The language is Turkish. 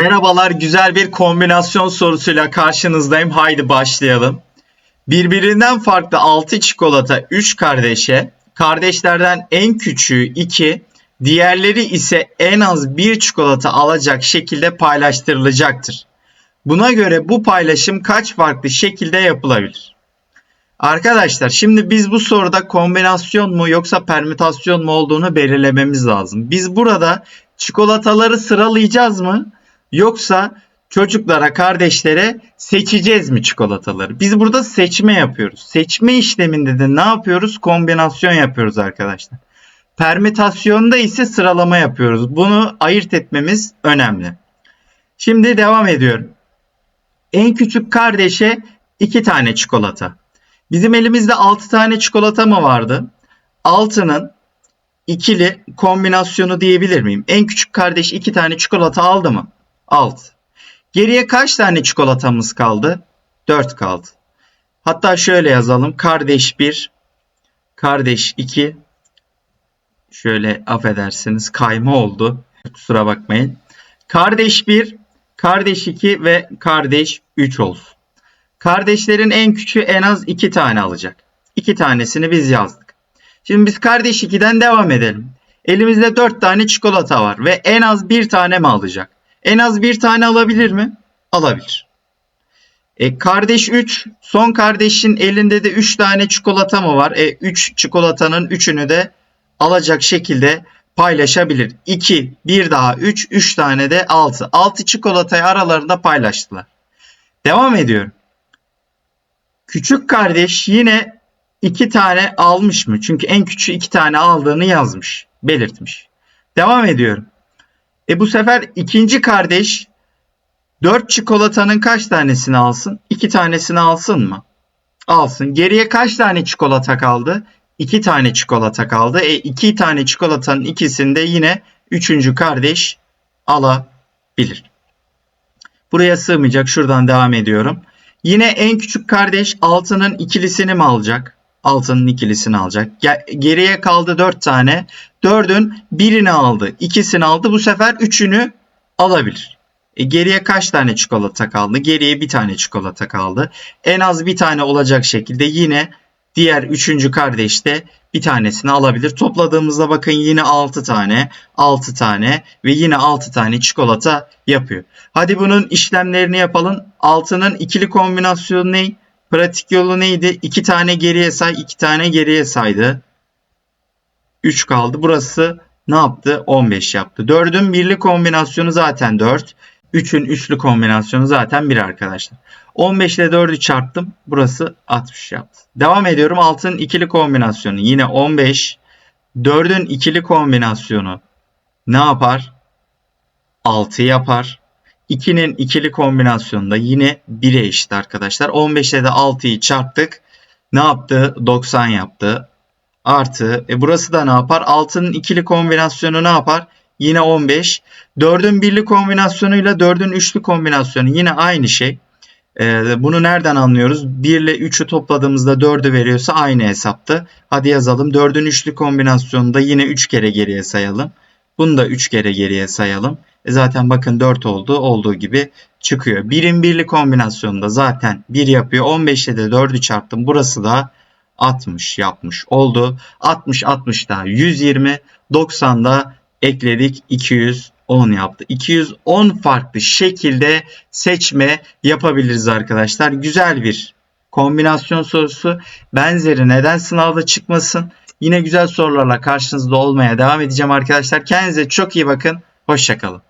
Merhabalar, güzel bir kombinasyon sorusuyla karşınızdayım. Haydi başlayalım. Birbirinden farklı 6 çikolata 3 kardeşe, kardeşlerden en küçüğü 2, diğerleri ise en az 1 çikolata alacak şekilde paylaştırılacaktır. Buna göre bu paylaşım kaç farklı şekilde yapılabilir? Arkadaşlar şimdi biz bu soruda kombinasyon mu yoksa permütasyon mu olduğunu belirlememiz lazım. Biz burada çikolataları sıralayacağız mı? Yoksa çocuklara, kardeşlere seçeceğiz mi çikolataları? Biz burada seçme yapıyoruz. Seçme işleminde de ne yapıyoruz? Kombinasyon yapıyoruz arkadaşlar. Permütasyonda ise sıralama yapıyoruz. Bunu ayırt etmemiz önemli. Şimdi devam ediyorum. En küçük kardeşe 2 tane çikolata. Bizim elimizde 6 tane çikolata mı vardı? 6'nın ikili kombinasyonu diyebilir miyim? En küçük kardeş 2 tane çikolata aldı mı? 6. Geriye kaç tane çikolatamız kaldı? 4 kaldı. Hatta şöyle yazalım. Kardeş 1, kardeş 2. Şöyle affedersiniz kayma oldu. Kusura bakmayın. Kardeş 1, kardeş 2 ve kardeş 3 olsun. Kardeşlerin en küçüğü en az 2 tane alacak. 2 tanesini biz yazdık. Şimdi biz kardeş 2'den devam edelim. Elimizde 4 tane çikolata var ve en az 1 tane mi alacak? En az 1 tane alabilir mi? Alabilir. E, kardeş 3, son kardeşin elinde de 3 tane çikolata mı var? E, 3 çikolatanın 3'ünü de alacak şekilde paylaşabilir. 2, 1 daha 3, 3 tane de 6. 6 çikolatayı aralarında paylaştılar. Devam ediyorum. Küçük kardeş yine 2 tane almış mı? Çünkü en küçüğü 2 tane aldığını yazmış, belirtmiş. Devam ediyorum. E bu sefer ikinci kardeş 4 çikolatanın kaç tanesini alsın? 2 tanesini alsın mı? Alsın. Geriye kaç tane çikolata kaldı? 2 tane çikolata kaldı. E 2 tane çikolatanın ikisini de yine üçüncü kardeş alabilir. Buraya sığmayacak. Şuradan devam ediyorum. Yine en küçük kardeş altının ikilisini mi alacak? Altının ikilisini alacak. Geriye kaldı 4 tane. 4'ün birini aldı. ikisini aldı. Bu sefer üçünü alabilir. E geriye kaç tane çikolata kaldı? Geriye bir tane çikolata kaldı. En az bir tane olacak şekilde yine diğer üçüncü kardeş de bir tanesini alabilir. Topladığımızda bakın yine 6 tane, 6 tane ve yine 6 tane çikolata yapıyor. Hadi bunun işlemlerini yapalım. 6'nın ikili kombinasyonu ne? Pratik yolu neydi? 2 tane geriye say, 2 tane geriye saydı. 3 kaldı. Burası ne yaptı? 15 yaptı. 4'ün birli kombinasyonu zaten 4. 3'ün üçlü kombinasyonu zaten 1 arkadaşlar. 15 ile 4'ü çarptım. Burası 60 yaptı. Devam ediyorum. 6'nın ikili kombinasyonu yine 15. 4'ün ikili kombinasyonu ne yapar? 6 yapar. 2'nin ikili kombinasyonunda yine 1'e eşit arkadaşlar. 15 ile de 6'yı çarptık. Ne yaptı? 90 yaptı. Artı e burası da ne yapar? 6'nın ikili kombinasyonu ne yapar? Yine 15. 4'ün birli kombinasyonuyla 4'ün üçlü kombinasyonu yine aynı şey. Ee, bunu nereden anlıyoruz? 1 ile 3'ü topladığımızda 4'ü veriyorsa aynı hesaptı. Hadi yazalım. 4'ün üçlü kombinasyonunda yine 3 kere geriye sayalım. Bunu da 3 kere geriye sayalım. E zaten bakın 4 oldu. Olduğu gibi çıkıyor. 1'in birli kombinasyonunda zaten 1 yapıyor. 15 ile de 4'ü çarptım. Burası da 60 yapmış oldu. 60 60 daha 120 90'da ekledik 210 yaptı. 210 farklı şekilde seçme yapabiliriz arkadaşlar. Güzel bir kombinasyon sorusu. Benzeri neden sınavda çıkmasın? Yine güzel sorularla karşınızda olmaya devam edeceğim arkadaşlar. Kendinize çok iyi bakın. Hoşçakalın.